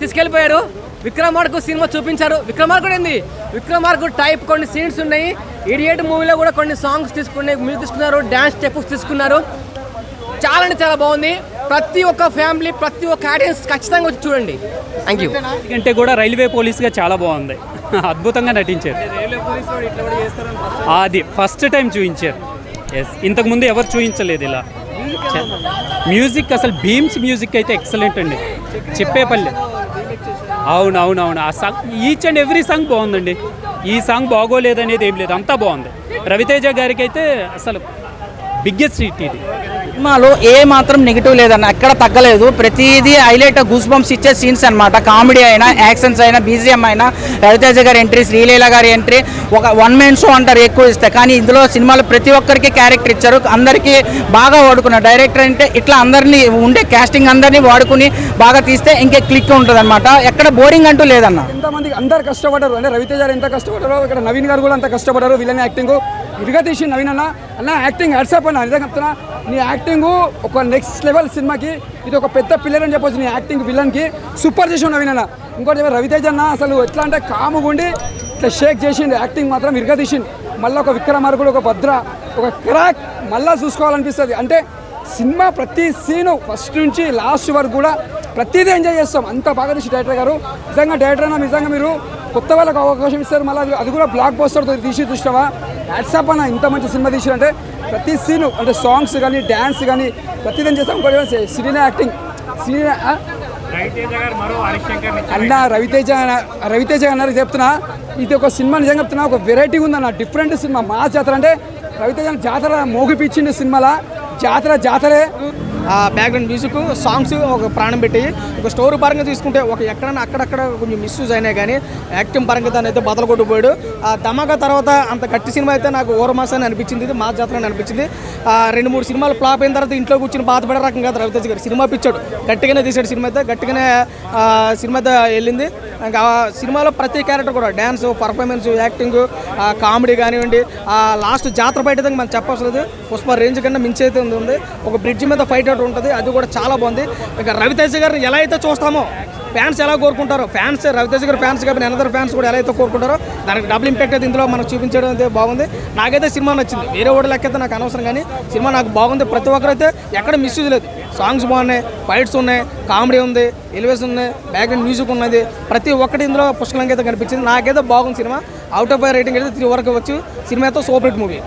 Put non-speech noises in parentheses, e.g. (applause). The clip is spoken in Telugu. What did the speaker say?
తీసుకెళ్ళిపోయారు. విక్రమార్కు సినిమా చూపించారు. విక్రమార్కుడు ఏంది విక్రమార్కు టైప్ కొన్ని సీన్స్ ఉన్నాయి. ఇడియట్ మూవీలో కూడా కొన్ని సాంగ్స్ తీసుకున్నాయి. మ్యూజిక్ తీసుకున్నారు. డ్యాన్స్ స్టెప్స్ తీసుకున్నారు. చాలా అంటే చాలా బాగుంది. ప్రతి ఒక్క ఫ్యామిలీ ప్రతి ఒక్క ఆడియన్స్ ఖచ్చితంగా వచ్చి చూడండి. థ్యాంక్ యూ కంటే కూడా రైల్వే పోలీస్గా చాలా బాగుంది. (laughs) అద్భుతంగా నటించారు. అది ఫస్ట్ టైం చూపించారు ఎస్ ఇంతకుముందు ఎవరు చూపించలేదు ఇలా. మ్యూజిక్ అసలు భీమ్స్ మ్యూజిక్ అయితే ఎక్సలెంట్ అండి. చెప్పేపల్లి అవునవునవును. ఆ song each and every song బాగుందండి. ఈ సాంగ్ బాగోలేదనేది ఏం లేదు అంతా బాగుంది. రవితేజ గారికి అయితే అసలు బిగ్గెస్ట్ హిట్ ఇది. సినిమాలో ఏ మాత్రం నెగిటివ్ లేదన్న ఎక్కడ తగ్గలేదు. ప్రతిదీ హైలైట్ గూస్ బంప్స్ ఇచ్చే సీన్స్ అనమాట కామెడీ అయినా యాక్షన్స్ అయినా బీజిఎం అయినా రవితేజ గారి ఎంట్రీ శ్రీలీల గారి ఎంట్రీ ఒక వన్ మెన్ షో అంటారు ఎక్కువ ఇస్తే. కానీ ఇందులో సినిమాలో ప్రతి ఒక్కరికి క్యారెక్టర్ ఇచ్చారు. అందరికీ బాగా వాడుకున్నారు డైరెక్టర్ అంటే ఇట్లా అందరినీ ఉండే కాస్టింగ్ అందరినీ వాడుకుని బాగా తీస్తే ఇంకే క్లిక్ ఉంటుంది అనమాట ఎక్కడ బోరింగ్ అంటూ లేదన్న. ఎంతమంది అందరు కష్టపడ్డారు? అంటే రవితేజ గారు ఎంత కష్టపడ్డారో ఇక్కడ నవీన్ గారు కూడా అంత కష్టపడ్డారు విలన్ యాక్టింగ్ ఇరుగా తీసి నవీన్ అన్న. అన్న యాక్టింగ్ హెడ్సప్ అన్న నిజంగా చెప్తున్నా. నీ యాక్టింగ్ ఒక నెక్స్ట్ లెవెల్ సినిమాకి ఇది ఒక పెద్ద పిల్లర్ అని చెప్పొచ్చు నీ యాక్టింగ్ విలన్కి సూపర్ చేసి నవీన్ అన్న. ఇంకోటి రవితేజ్ రవితేజ అన్న అసలు ఎట్లా అంటే కాముగుండి ఇట్లా షేక్ చేసిండు. యాక్టింగ్ మాత్రం ఇరుగా తీసిండు. మళ్ళీ ఒక విక్రమార్కుడు ఒక భద్ర ఒక క్రాక్ మళ్ళీ చూసుకోవాలనిపిస్తుంది. అంటే సినిమా ప్రతి సీను ఫస్ట్ నుంచి లాస్ట్ వరకు కూడా ప్రతిదీ ఎంజాయ్ చేస్తాం. అంత బాగా తీసి డైరెక్టర్ గారు. నిజంగా డైరెక్టర్ అయినా నిజంగా మీరు కొత్త వాళ్ళకి అవకాశం ఇస్తారు. మళ్ళీ అది- అది కూడా బ్లాక్ పోస్టర్ తీసి చూసినావా? వాట్సాప్ అన్న ఇంత మంచి సినిమా తీసిరంటే ప్రతి సీను అంటే సాంగ్స్ కానీ డ్యాన్స్ కానీ ప్రతిదీ చేస్తాం ఇంకోటి సినిమా యాక్టింగ్ సినిమా అన్న రవితేజ అన్న- రవితేజ అన్నారు చెప్తున్నా ఇది ఒక సినిమా నిజంగా చెప్తున్నా ఒక వెరైటీ ఉందన్న డిఫరెంట్ సినిమా. మా జాతర అంటే రవితేజ జాతర మోగిపించింది సినిమాలా? జాతర జాతరే. బ్యాక్గ్రౌండ్ మ్యూజిక్ సాంగ్స్ ఒక ప్రాణం పెట్టి ఒక స్టోరీ పరంగా తీసుకుంటే ఒక ఎక్కడన్నా అక్కడక్కడ కొంచెం మిస్యూజ్ అయినా కానీ యాక్టింగ్ పరంగా దాన్ని అయితే బదలు కొట్టుపోయాడు ఆ ధమాకా తర్వాత అంత గట్టి సినిమా అయితే నాకు ఓరమాస అని అనిపించింది ఇది మా జాతర అని అనిపించింది. ఆ రెండు మూడు సినిమాలు ఫ్లాప్ అయిన తర్వాత ఇంట్లో కూర్చుని బాధపడే రకం కాదు రవితేజ్ గారు. సినిమా పిచ్చాడు. గట్టిగానే తీసాడు సినిమా అయితే గట్టిగానే సినిమా అయితే వెళ్ళింది. ఇంకా ఆ సినిమాలో ప్రతి క్యారెక్టర్ కూడా డ్యాన్స్ పర్ఫార్మెన్స్ యాక్టింగ్ కామెడీ కానివ్వండి ఆ లాస్ట్ జాతర బయట మనం చెప్పవసరం లేదు. పుష్ప రేంజ్ కన్నా మించి అయితే ఉంది. ఉంది ఒక బ్రిడ్జ్ మీద ఫైట్ అవుట్ ఉంటుంది. అది కూడా చాలా బాగుంది. ఇక రవితేజ గారిని ఎలా అయితే చూస్తామో ఫ్యాన్స్ ఎలా కోరుకుంటారో ఫ్యాన్స్ రవితేజ గారు ఫ్యాన్స్ కాబట్టి అనదర్ ఫ్యాన్స్ కూడా ఎలా అయితే కోరుకుంటారో దానికి డబుల్ ఇంపాక్ట్ అయితే ఇందులో మనకు చూపించడం అయితే బాగుంది. నాకైతే సినిమా నచ్చింది. వేరే ఓడి లెక్క అయితే నాకు అనవసరం కానీ సినిమా నాకు బాగుంది. ప్రతి ఒక్కరైతే ఎక్కడ మిస్యూజ్ లేదు. సాంగ్స్ బాగున్నాయి ఫైట్స్ ఉన్నాయి కామెడీ ఉంది ఎలివేషన్ ఉన్నాయి బ్యాక్గ్రౌండ్ మ్యూజిక్ ఉన్నది. ప్రతి ఒక్కటి ఇందులో పుష్కలంగా అయితే కనిపించింది. నాకైతే బాగుంది సినిమా. అవుట్ ఆఫ్ రేటింగ్ అయితే త్రీ వరకు వచ్చి సినిమా అయితే సూపర్ హిట్ మూవీ.